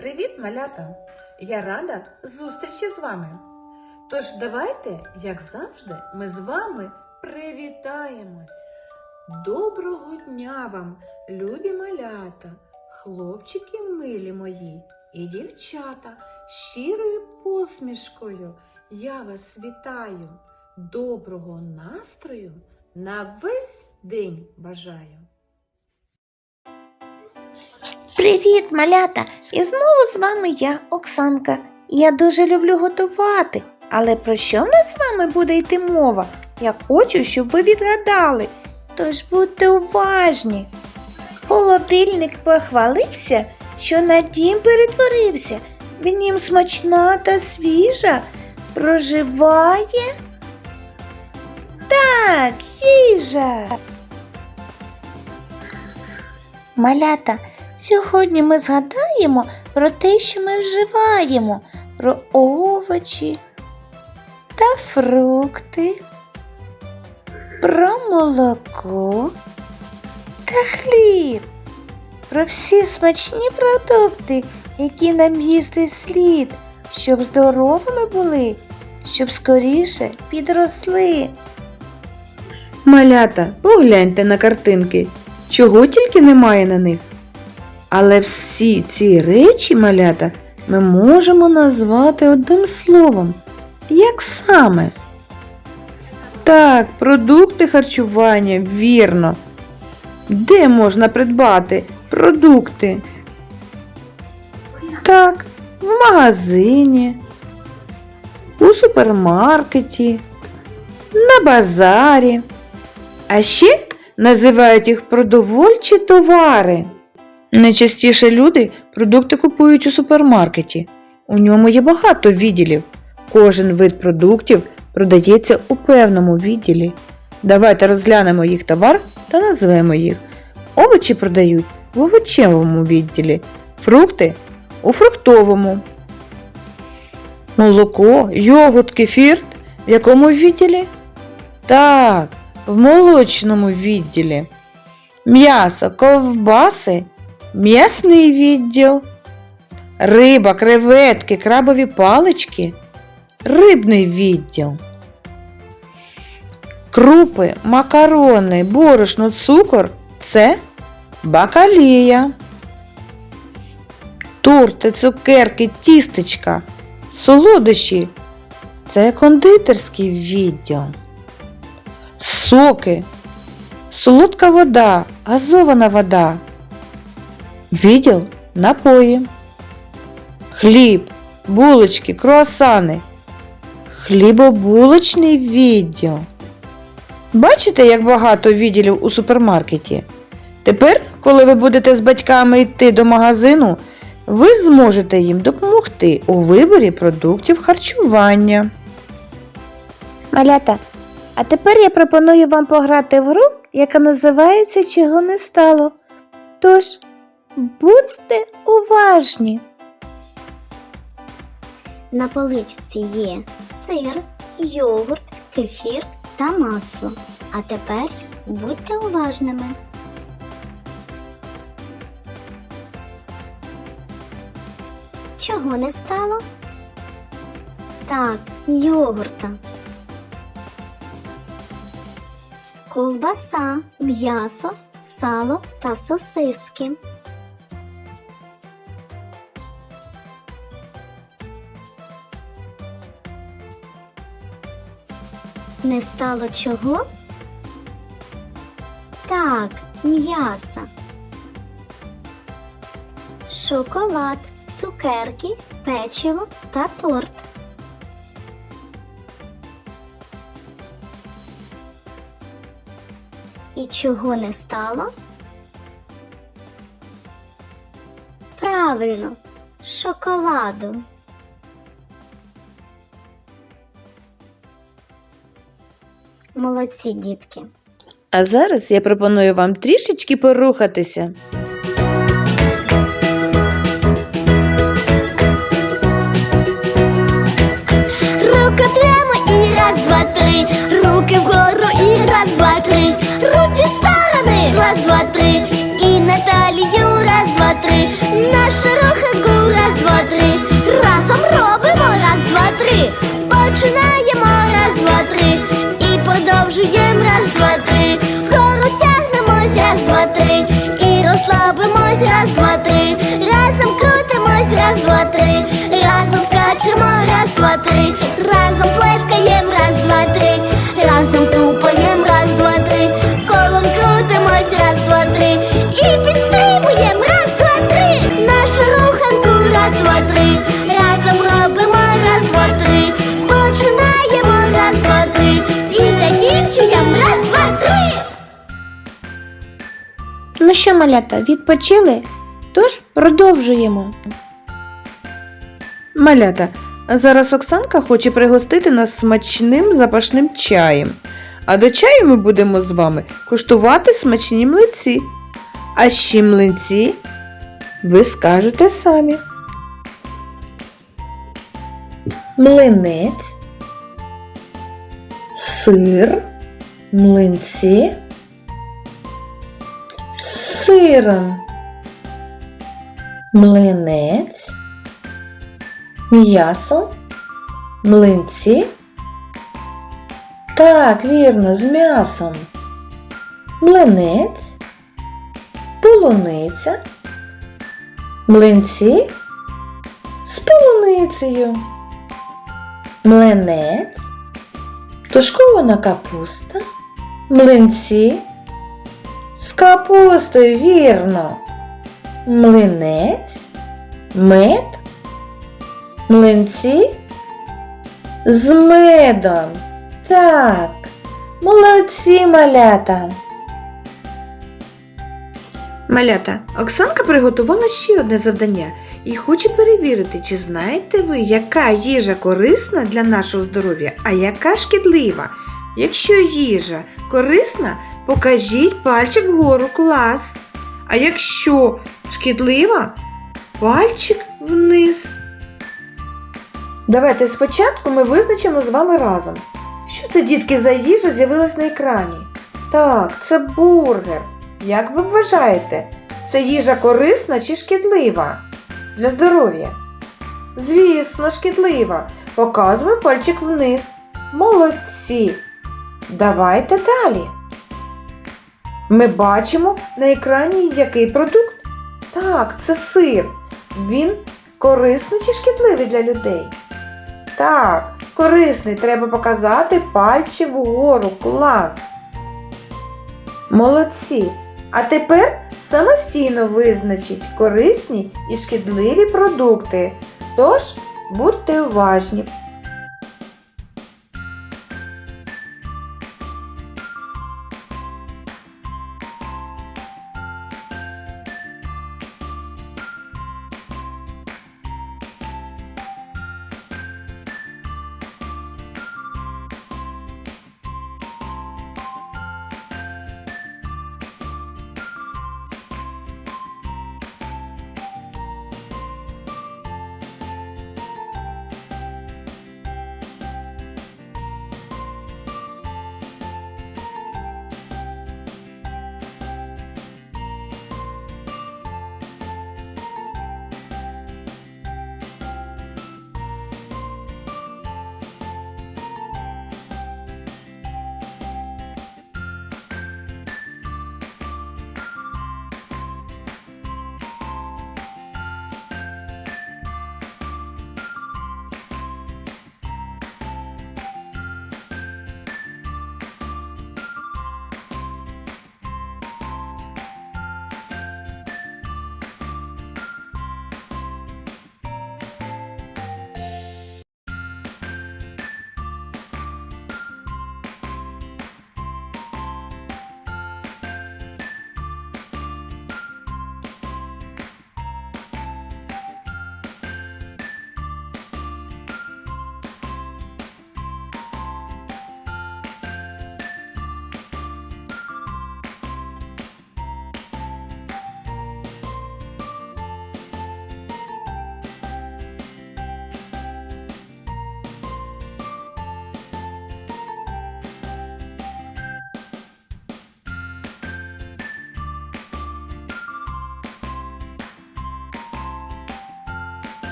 Привіт, малята! Я рада зустрічі з вами. Тож давайте, як завжди, ми з вами привітаємось. Доброго дня вам, любі малята, хлопчики милі мої і дівчата, щирою посмішкою я вас вітаю. Доброго настрою на весь день бажаю. Привіт, малята! І знову з вами я, Оксанка. Я дуже люблю готувати. Але про що в нас з вами буде йти мова? Я хочу, щоб ви відгадали. Тож будьте уважні. Холодильник похвалився, що на дім перетворився. В нім смачна та свіжа. Проживає. Так, їжа. Малята, Сьогодні ми згадаємо про те, що ми вживаємо, про овочі та фрукти, про молоко та хліб, про всі смачні продукти, які нам їсти слід, щоб здоровими були, щоб скоріше підросли. Малята, погляньте на картинки, чого тільки немає на них. Але всі ці речі, малята, ми можемо назвати одним словом. Як саме? Так, продукти харчування, вірно. Де можна придбати продукти? Так, в магазині, у супермаркеті, на базарі. А ще називають їх продовольчі товари. Найчастіше люди продукти купують у супермаркеті. У ньому є багато відділів. Кожен вид продуктів продається у певному відділі. Давайте розглянемо їх товар та назвемо їх. Овочі продають в овочевому відділі, фрукти у фруктовому. Молоко, йогурт, кефір в якому відділі? Так, в молочному відділі. М'ясо, ковбаси М'ясний відділ, риба, креветки, крабові палички, рибний відділ, крупи, макарони, борошно, цукор це бакалія. Торти, цукерки, тістечка, солодощі це кондитерський відділ. Соки, солодка вода, газована вода. Відділ напої. Хліб, булочки, круасани. Хлібобулочний відділ. Бачите, як багато відділів у супермаркеті? Тепер, коли ви будете з батьками йти до магазину, ви зможете їм допомогти у виборі продуктів харчування. Малята, а тепер я пропоную вам пограти в гру, яка називається Чого не стало. Тож, будьте уважні. На поличці є сир, йогурт, кефір та масло. А тепер будьте уважними. Чого не стало? Так, йогурта. Ковбаса, м'ясо, сало та сосиски. Не стало чого? Так, м'яса. Шоколад, цукерки, печиво та торт. І чого не стало? Правильно, шоколаду. Молодці дітки. А зараз я пропоную вам трішечки порухатися. Руки прямо і раз, два, три. Руки вгору і раз, два, три. Руки в сторони. Раз, два, три. І Наталію раз, два, три. Наша рухаку раз, два, три. Разом робимо раз, два, три. Починаємо раз. Раз, два, три. Разом крутимось раз, два, три. Разом скачемо раз, два, три. Малята, відпочили? Тож продовжуємо. Малята, зараз Оксанка хоче пригостити нас смачним запашним чаєм. А до чаю ми будемо з вами куштувати смачні млинці. А ще млинці ви скажете самі. Млинець, сир, млинці сиром. Млинець м'ясо, млинці. Так, вірно, з м'ясом. Млинець, полуниця, млинці з полуницею. Млинець, тушкована капуста, млинці капустою, вірно. Млинець, мед Млинці з медом. Так, молодці малята. Малята, Оксанка приготувала ще одне завдання і хоче перевірити, чи знаєте ви, яка їжа корисна для нашого здоров'я, а яка шкідлива. Якщо їжа корисна, покажіть пальчик вгору клас. А якщо шкідлива, пальчик вниз. Давайте спочатку ми визначимо з вами разом. Що це, дітки, за їжа з'явилась на екрані? Так, це бургер. Як ви вважаєте, це їжа корисна чи шкідлива для здоров'я? Звісно, шкідлива. Показуємо пальчик вниз. Молодці. Давайте далі. Ми бачимо на екрані який продукт? Так, це сир. Він корисний чи шкідливий для людей? Так, корисний, треба показати пальці вгору. Клас. Молодці. А тепер самостійно визначіть корисні і шкідливі продукти. Тож будьте уважні.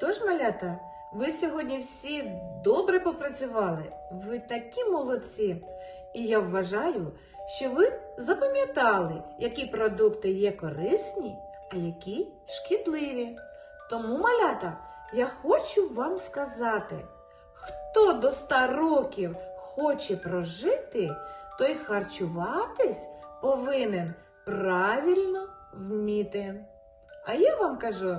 Тож, малята, ви сьогодні всі добре попрацювали. Ви такі молодці. І я вважаю, що ви запам'ятали, які продукти є корисні, а які шкідливі. Тому, малята, я хочу вам сказати, хто до 100 років хоче прожити, той харчуватись повинен правильно вміти. А я вам кажу